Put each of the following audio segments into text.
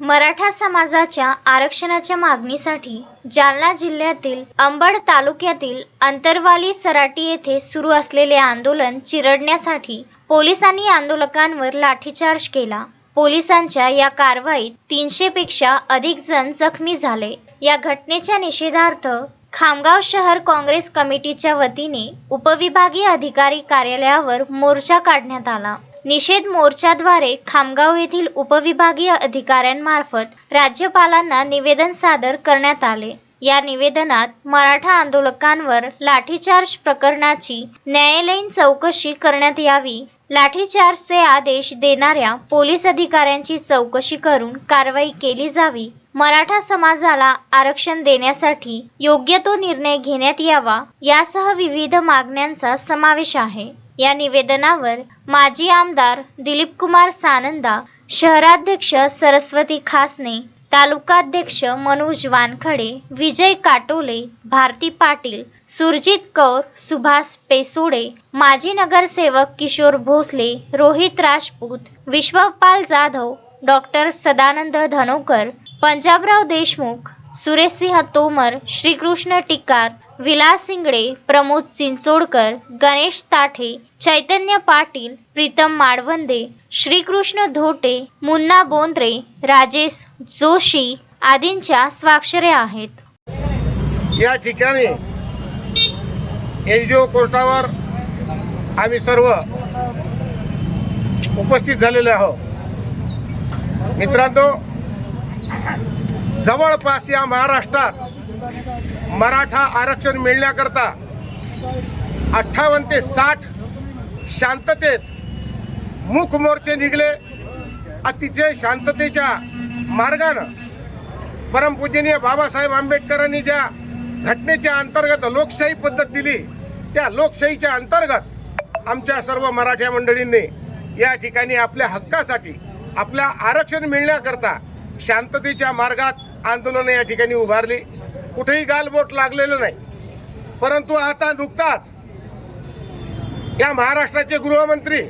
मराठा समाजाच्या आरक्षणाच्या मागणीसाठी जालना जिल्ह्यातील अंबड तालुक्यातील अंतरवाली सराटी येथे सुरू असलेले आंदोलन चिरडण्यासाठी पोलिसांनी आंदोलकांवर लाठीचार्ज केला. पोलिसांच्या या कारवाईत तीनशे पेक्षा अधिक जण जखमी झाले. या घटनेच्या निषेधार्थ खामगाव शहर काँग्रेस कमिटीच्या वतीने उपविभागीय अधिकारी कार्यालयावर मोर्चा काढण्यात आला. निषेध मोर्चाद्वारे खामगाव येथील उपविभागीय अधिकाऱ्यांमार्फत राज्यपालांना निवेदन सादर करण्यात आले. या निवेदनात मराठा आंदोलकांवर लाठीचार्ज प्रकरणाची न्यायालयीन चौकशी करण्यात यावी. लाठीचार्जचे आदेश देणाऱ्या पोलीस अधिकाऱ्यांची चौकशी करून कारवाई केली जावी. मराठा समाजाला आरक्षण देण्यासाठी योग्य तो निर्णय घेण्यात यावा यासह विविध मागण्यांचा समावेश आहे. या निवेदनावर माजी आमदार दिलीप कुमार सानंदा शहराध्यक्ष सरस्वती खासने तालुकाध्यक्ष मनोज वानखडे विजय काटोले भारती पाटील सुरजित कौर सुभाष पेसोडे माजी नगरसेवक किशोर भोसले रोहित राजपूत विश्वपाल जाधव डॉक्टर सदानंद धनोकर पंजाबराव देशमुख सुरेशसिंह तोमर श्रीकृष्ण टिकार विलास सिंगडे प्रमोद चिंचोडकर गणेश ताठे चैतन्य पाटील प्रीतम माडवंदे श्रीकृष्ण धोटे मुन्ना बोंद्रे राजेश जोशी आदींच्या स्वाक्षऱ्या आहेत. या ठिकाणी एच जी ओ कोर्टावर आम्ही सर्व उपस्थित झालेले आहोत. मित्रांनो जवळपास या महाराष्ट्रात मराठा आरक्षण मिळण्याकरता अठ्ठावन्न ते साठ शांततेत मुख मोर्चे निघले. अतिशय शांततेच्या मार्गानं परमपूजनीय बाबासाहेब आंबेडकरांनी ज्या घटनेच्या अंतर्गत लोकशाही पद्धत दिली त्या लोकशाहीच्या अंतर्गत आमच्या सर्व मराठा मंडळींनी या ठिकाणी आपल्या हक्कासाठी आपल्या आरक्षण मिळण्याकरता शांततेच्या मार्गात आंदोलनं या ठिकाणी उभारली. कुठेही गालबोट लागलेलं नाही. परंतु आता नुकताच या महाराष्ट्राचे गृहमंत्री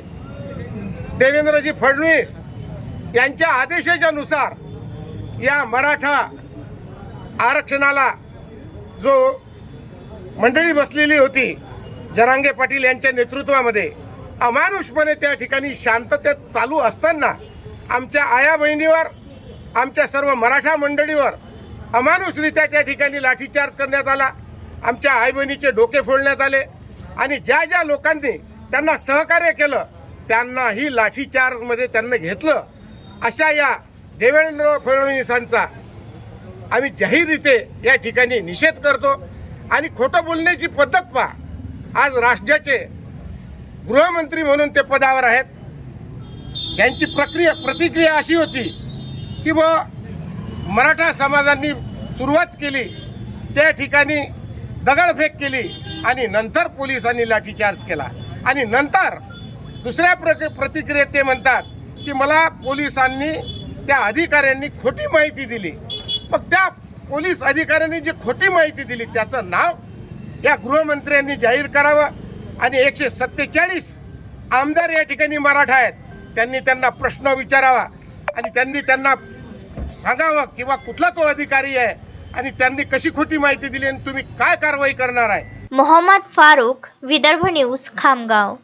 देवेंद्रजी फडणवीस यांच्या आदेशाच्या नुसार या मराठा आरक्षणाला जो मंडळी बसलेली होती जरांगे पाटील यांच्या नेतृत्वामध्ये अमानुषपणे त्या ठिकाणी शांततेत चालू असताना आमच्या आया बहिणीवर आमच्या सर्व मराठा मंडळीवर अमानुषरित्या त्या ठिकाणी लाठीचार्ज करण्यात आला. आमच्या आई बहिणीचे डोके फोडण्यात आले. आणि ज्या ज्या लोकांनी त्यांना सहकार्य केलं त्यांनाही लाठीचार्जमध्ये त्यांना घेतलं. अशा या देवेंद्र फडणवीसांचा आम्ही जाहीररीते या ठिकाणी निषेध करतो. आणि खोटं बोलण्याची पद्धत पहा. आज राज्याचे गृहमंत्री म्हणून ते पदावर आहेत. त्यांची प्रक्रिया प्रतिक्रिया अशी होती की ब मराठा समाजांनी सुरुवात केली त्या ठिकाणी दगडफेक केली आणि नंतर पोलिसांनी लाठीचार्ज केला. आणि नंतर दुसऱ्या प्र प्रतिक्रियेत ते म्हणतात की मला पोलिसांनी त्या अधिकाऱ्यांनी खोटी माहिती दिली. मग त्या पोलीस अधिकाऱ्यांनी जी खोटी माहिती दिली त्याचं नाव या गृहमंत्र्यांनी जाहीर करावं. आणि एकशे सत्तेचाळीस आमदार या ठिकाणी मराठा आहेत. त्यांनी त्यांना प्रश्न विचारावा. आणि त्यांनी त्यांना सांगावं किंवा कुठला तो अधिकारी आहे आणि त्यांनी कशी खोटी माहिती दिली आणि तुम्ही काय कारवाई करणार आहे? मोहम्मद फारूक विदर्भ न्यूज खामगाव.